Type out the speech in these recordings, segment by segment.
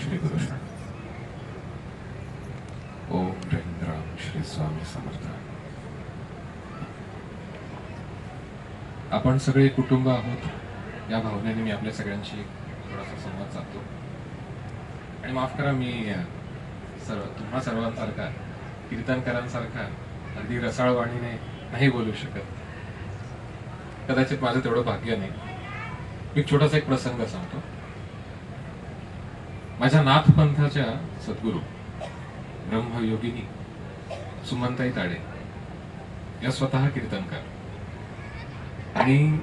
श्रीकृष्ण ओम रवींद्राम श्री स्वामी समर्थ। आपण सगळे कुटुंब आहोत. या भावनेने मी आपल्या सगळ्यांशी थोडासा संवाद साधतो. आणि माफ करा मी सर्व तुम्हा सर्वांसारखा कीर्तनकारांसारखा अगदी रसाळवाणीने नाही बोलू शकत. कदाचित माझं तेवढं भाग्य नाही. मी छोटासा एक प्रसंग सांगतो. माझ्या नाथपंथाच्या सद्गुरू ब्रह्मयोगिनी सुमनताई ताडे या स्वतः कीर्तनकार. आणि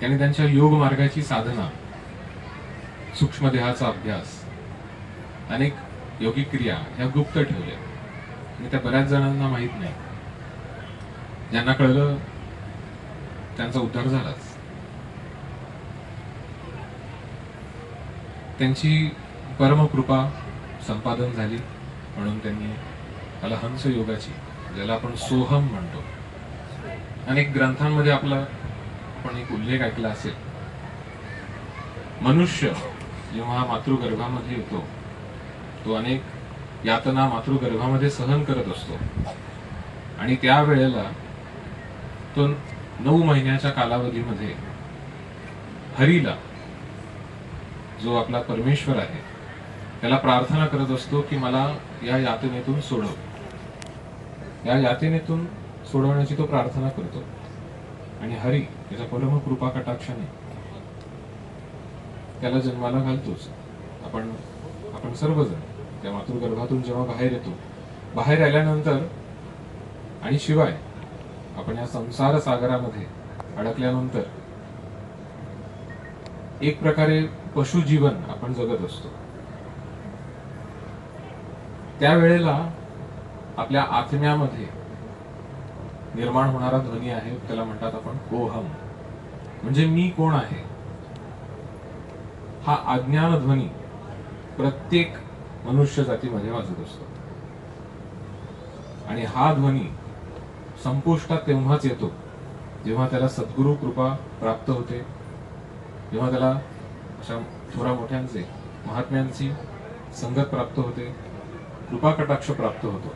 त्यांनी त्यांच्या योग मार्गाची साधना सूक्ष्म देहाचा अभ्यास अनेक योगिक क्रिया ह्या गुप्त ठेवल्या. आणि त्या बऱ्याच जणांना माहीत नाही. ज्यांना कळलं त्यांचा उद्धार झालाच. त्यांची परमकृपा संपादन झाली. म्हणून त्यांनी मला हंस योगाची ज्याला आपण सोहम म्हणतो. अनेक ग्रंथांमध्ये आपला आपण एक उल्लेख ऐकला असेल. मनुष्य जेव्हा मातृगर्भामध्ये येतो तो अनेक यातना मातृगर्भामध्ये सहन करत असतो. आणि त्यावेळेला तो नऊ महिन्याच्या कालावधीमध्ये हरीला जो आपला परमेश्वर आहे त्याला प्रार्थना करत असतो की मला या यातनेतून सोडव. या यातनेतून सोडवण्याची तो प्रार्थना करतो. आणि हरी त्याच्या परम कृपा कटाक्षाने त्याला जन्माला घालतोच. आपण आपण सर्वजण त्या मातृगर्भातून जेव्हा बाहेर येतो बाहेर आल्यानंतर आणि शिवाय आपण या संसार सागरामध्ये अडकल्यानंतर एक प्रकारे पशुजीवन आपण जगत असतो. त्यावेळेला आपल्या आत्म्यामध्ये निर्माण होणारा ध्वनी आहे त्याला म्हणतात आपण कोहम. म्हणजे मी कोण आहे? हा अज्ञान ध्वनी प्रत्येक मनुष्य जातीमध्ये वाजत असतो. आणि हा ध्वनी संपुष्टात तेव्हाच येतो जेव्हा त्याला सद्गुरु कृपा प्राप्त होते जेव्हा त्याला अशा थोरा मोठ्यांचे महात्म्यांची संगत प्राप्त होते कृपाकटाक्ष प्राप्त होतो.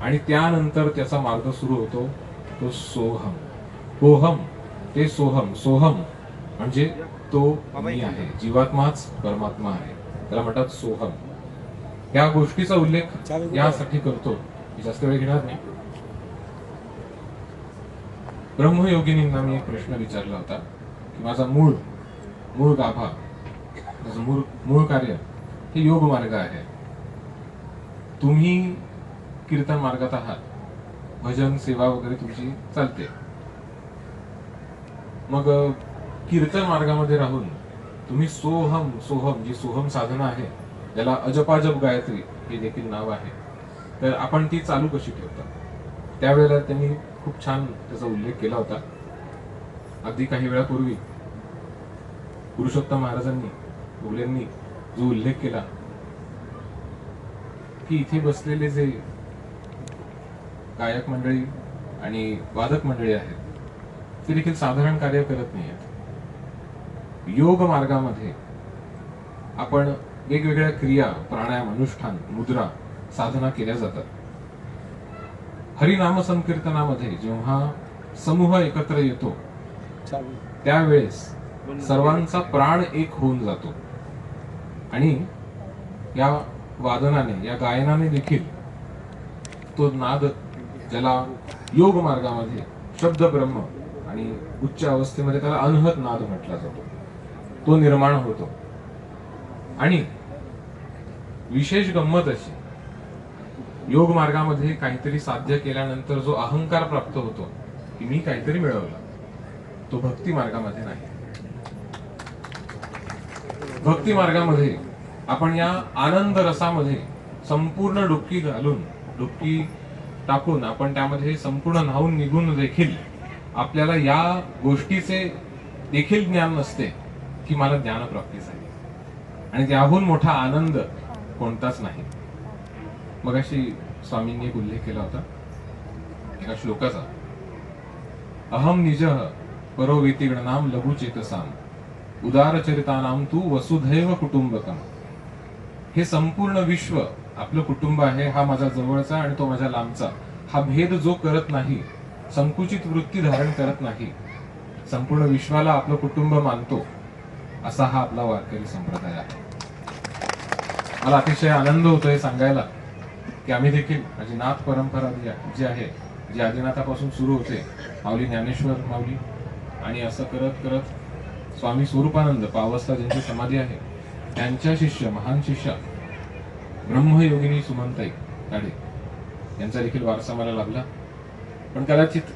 आणि त्यानंतर त्याचा मार्ग सुरू होतो तो सोहम. कोहम ते सोहम सोहम म्हणजे तो मी आहे. जीवात्माच परमात्मा आहे. त्याला म्हणतात सोहम. या गोष्टीचा उल्लेख यासाठी करतो. मी जास्त वेळ घेणार नाही. ब्रह्मयोगिनींना मी एक प्रश्न विचारला होता की माझा मूळ मूळ गाभा माझं मूळ मूळ कार्य हे योग मार्ग आहे. तुम्ही कीर्तन मार्गात आहात. भजन सेवा वगैरे तुमची चालते. मग कीर्तन मार्गामध्ये राहून तुम्ही सोहम सोहम जी सोहम साधना आहे ज्याला अजपाजप गायत्री हे देखील नाव आहे तर आपण ती चालू कशी ठेवता? त्यावेळेला त्यांनी खूप छान त्याचा उल्लेख केला होता. अगदी काही वेळापूर्वी पुरुषोत्तम महाराजांनी मुलेंनी जो उल्लेख केला की इथे बसलेले जे गायक मंडळी आणि वादक मंडळी आहेत ते देखील साधारण कार्य करत नाही आहेत योग मार्गामध्ये आपण वेगवेगळ्या क्रिया प्राणायाम अनुष्ठान मुद्रा साधना केल्या जातात. हरिनाम संकीर्तनामध्ये जेव्हा समूह एकत्र येतो त्यावेळेस सर्वांचा प्राण एक होऊन जातो. आणि या वादनाने या गायनाने देखील तो नाद ज्याला योग मार्गामध्ये शब्द ब्रह्म आणि उच्च अवस्थेमध्ये त्याला अनहत नाद म्हटला जातो. तो निर्माण होतो. आणि विशेष गंमत अशी योग मार्गामध्ये काहीतरी साध्य केल्यानंतर जो अहंकार प्राप्त होतो की मी काहीतरी मिळवलं तो भक्ती मार्गामध्ये नाही. भक्ती मार्गामध्ये आपण या आनंद रसामध्ये संपूर्ण डुबकी घालून डुबकी टाकून आपण त्यामध्ये संपूर्ण न्हावून निघून देखील आपल्याला या गोष्टीचे देखील ज्ञान नसते की मला ज्ञानप्राप्ती झाली. आणि त्याहून मोठा आनंद कोणताच नाही. मग अशी स्वामींनी एक उल्लेख केला होता एका श्लोकाचा. अहम निज परोवेतिगणनाम लघुचेतसाम उदारचरितानाम तू वसुधैव कुटुंबकम. हे संपूर्ण विश्व आपलं कुटुंब आहे हा माझा जवळचा आणि तो माझ्या लांबचा. हा भेद जो करत नाही संकुचित वृत्ती धारण करत नाही संपूर्ण विश्वाला आपलं कुटुंब मानतो असा हा आपला वारकरी संप्रदाय आहे. मला अतिशय आनंद होतोय सांगायला की आम्ही देखील माझी नाथ परंपरा जी आहे- जी आहे जी आदिनाथापासून सुरू होते माऊली ज्ञानेश्वर माऊली आणि असं करत करत स्वामी स्वरूपानंद पावस्ता ज्यांची समाधी आहे त्यांच्या शिष्य महान शिष्य ब्रह्मयोगिनी सुमंताई काडे यांचा देखील वारसा मला लाभला. पण कदाचित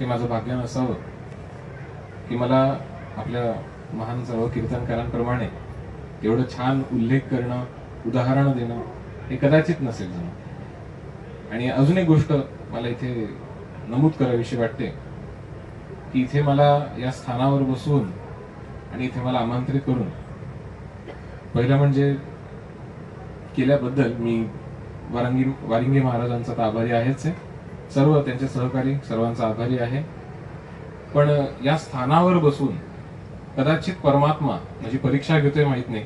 ते माझं भाग्य नसावं की मला आपल्या महान सर्व कीर्तनकारांप्रमाणे एवढं छान उल्लेख करणं उदाहरण देणं हे कदाचित नसेल जणू आणि अजून एक गोष्ट मला इथे नमूद करावीशी वाटते की इथे मला या स्थानावर बसून आणि इथे मला आमंत्रित करून पहिलं म्हणजे केल्याबद्दल मी वारंगी वारिंगे महाराजांचा तर आभारी आहेच आहे. सर्व त्यांचे सहकारी सर्वांचा आभारी आहे. पण या स्थानावर बसून कदाचित परमात्मा माझी परीक्षा घेतोय माहीत नाही.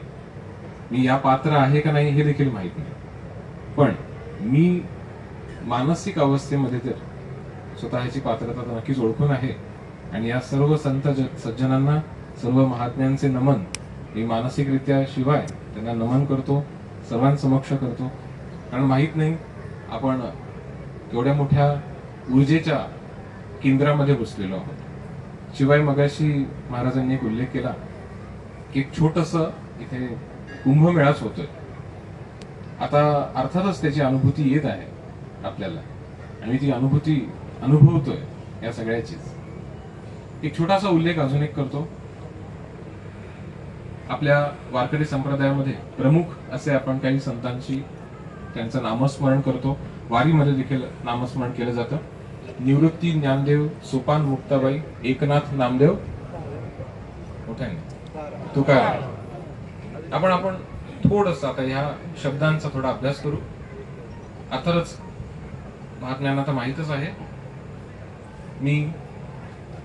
मी या पात्र आहे का नाही हे देखील माहीत नाही. पण मी मानसिक अवस्थेमध्ये तर स्वतःची पात्रता नक्कीच ओळखून आहे. आणि या सर्व संत ज- सज्जनांना सर्व महात्म्यांचे नमन मी मानसिकरित्या शिवाय त्यांना नमन करतो सर्वांसमक्ष करतो. कारण माहीत नाही आपण एवढ्या मोठ्या ऊर्जेच्या केंद्रामध्ये घुसलेलो आहोत. शिवाय मगाशी महाराजांनी एक उल्लेख केला की एक छोटस इथे कुंभमेळाच होतोय. आता अर्थातच त्याची अनुभूती येत आहे आपल्याला आणि ती अनुभूती अनुभवतोय या सगळ्याचीच. एक छोटासा उल्लेख अजून एक करतो. आपल्या वारकरी संप्रदायामध्ये प्रमुख असे आपण काही संतांशी त्यांचं नामस्मरण करतो. वारीमध्ये देखील नामस्मरण केलं जातं. निवृत्ती ज्ञानदेव सोपान मुक्ताबाई एकनाथ नामदेव. मोठ्याने आपण आपण थोडस आता ह्या शब्दांचा थोडा अभ्यास करू. आताच महात्म्यांना तर माहीतच आहे. मी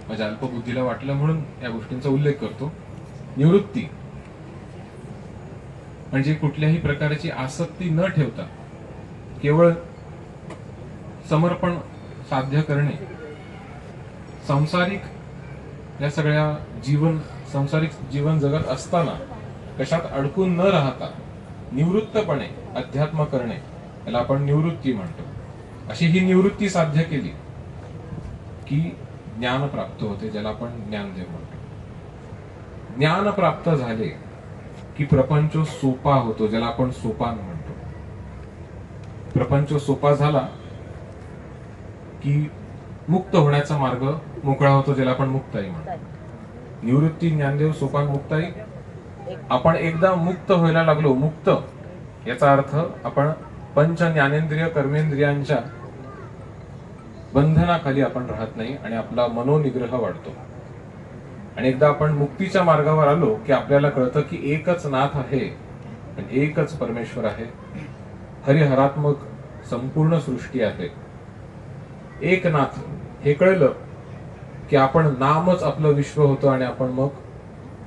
माझ्या अल्पबुद्धीला वाटलं म्हणून या गोष्टींचा उल्लेख करतो. निवृत्ती. म्हणजे कुठल्याही प्रकारची आसक्ती न ठेवता केवळ समर्पण साध्य करणे. सांसारिक या सगळ्या जीवन सांसारिक जीवन जगत असताना कशात अडकून न राहता निवृत्तपणे अध्यात्म करणे याला आपण निवृत्ती म्हणतो. अशी ही निवृत्ती साध्य केली की ज्ञान प्राप्त होते ज्याला आपण ज्ञानदेव म्हणतो. ज्ञान प्राप्त झाले की प्रपंच सोपा होतो ज्याला आपण सोपान म्हणतो. प्रपंच सोपा झाला की मुक्त होण्याचा मार्ग मोकळा होतो ज्याला आपण मुक्ताई म्हणतो. निवृत्ती ज्ञानदेव सोपान मुक्ताई. आपण एकदा मुक्त व्हायला लागलो मुक्त याचा अर्थ आपण पंच ज्ञानेंद्रिय कर्मेंद्रियांच्या बंधनाखाली आपण राहत नाही आणि आपला मनोनिग्रह वाढतो. आणि एकदा आपण मुक्तीच्या मार्गावर आलो की आपल्याला कळतं की एकच नाथ आहे आणि एकच परमेश्वर आहे. हरिहरात्मक संपूर्ण सृष्टी आहे. एक नाथ. हे कळलं की आपण नामच आपलं विश्व होतं आणि आपण मग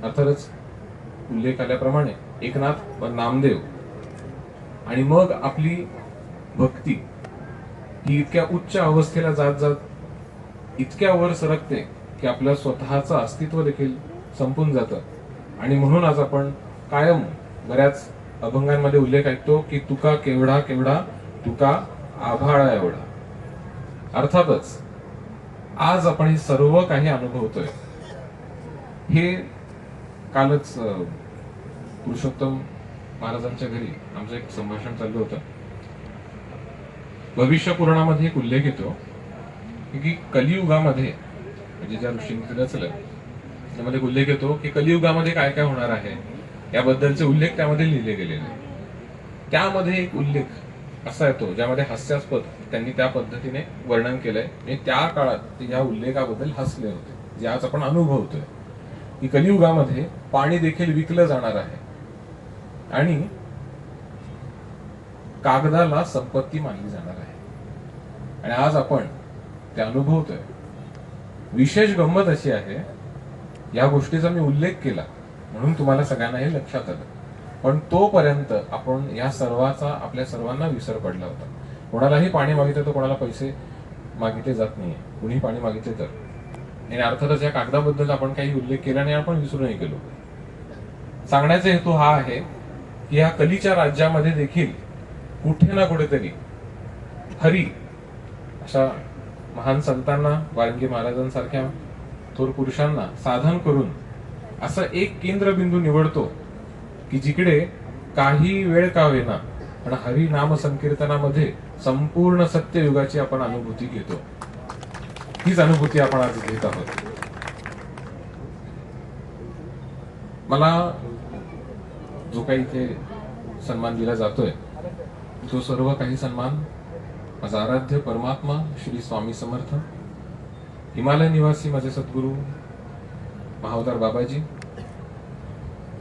अर्थातच उल्लेख आल्याप्रमाणे एकनाथ व नामदेव. आणि मग आपली भक्ती. ही इतक्या उच्च अवस्थेला जात जात इतक्या वर सरकते की आपलं स्वतःचं अस्तित्व देखील संपून जातं. आणि म्हणून आज आपण कायम बऱ्याच अभंगांमध्ये उल्लेख ऐकतो की तुका केवढा केवढा तुका आभाळा एवढा. अर्थातच आज आपण हे सर्व काही अनुभवतोय. हे कालच पुरुषोत्तम महाराजांच्या घरी आमचं एक संभाषण चाललं होतं. भविष्य पुराणामध्ये एक उल्लेख येतो की कलियुगामध्ये म्हणजे ज्या ऋषींनी रचलं त्यामध्ये उल्लेख येतो की कलियुगामध्ये काय काय होणार आहे याबद्दलचे उल्लेख त्यामध्ये लिहिले गेलेले त्यामध्ये एक उल्लेख असा येतो ज्यामध्ये हास्यास्पद त्यांनी त्या पद्धतीने वर्णन केलंय. म्हणजे त्या काळात ते या उल्लेखाबद्दल हसले होते जे आज आपण अनुभवतोय. की कलियुगामध्ये पाणी देखील विकलं जाणार आहे. आणि कागदाला संपत्ती मानली जाणार आहे. आणि आज आपण ते अनुभवतोय. विशेष गंमत अशी आहे या गोष्टीचा मी उल्लेख केला म्हणून तुम्हाला सगळ्यांना हे लक्षात आलं. पण तोपर्यंत आपण या सर्वाचा आपल्या सर्वांना विसर पडला होता. कोणालाही पाणी मागितलं तर कोणाला पैसे मागितले जात नाहीये. कुणी पाणी मागितले तर. आणि अर्थातच या कागदाबद्दल आपण काही उल्लेख केला नाही आपण विसरूनही गेलो. सांगण्याचा हेतू हा आहे की या कलीच्या राज्यामध्ये देखील कुठे ना कुठेतरी हरी अशा महान संतांना वाल्मिकी महाराजांसारख्या थोर पुरुषांना साधन करून असं एक केंद्रबिंदू निवडतो की जिकडे काही वेळ का होईना पण हरी नाम संकीर्तनामध्ये संपूर्ण सत्ययुगाची आपण अनुभूती घेतो. हीच अनुभूती आपण आज घेत आहोत. मला जो काही इथे सन्मान दिला जातोय तो सर्व काही सन्मान माझा आराध्य परमात्मा श्री स्वामी समर्थ. हिमालय निवासी माझे सद्गुरू महावतार बाबाजी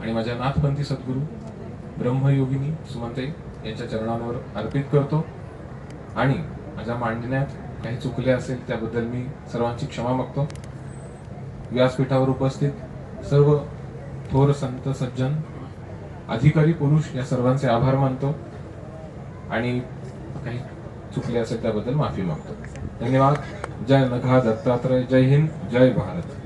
आणि माझ्या नाथपंथी सद्गुरू ब्रह्मयोगिनी सुमंते यांच्या चरणांवर अर्पित करतो. आणि माझ्या मांडण्यात काही चुकले असेल त्याबद्दल मी सर्वांची क्षमा मागतो. व्यासपीठावर उपस्थित सर्व थोर संत सज्जन अधिकारी पुरुष या सर्वांचे आभार मानतो. आणि काही चुकले असेल त्याबद्दल माफी मागतो. धन्यवाद. जय नघा दत्तात्रय. जय हिंद. जय भारत.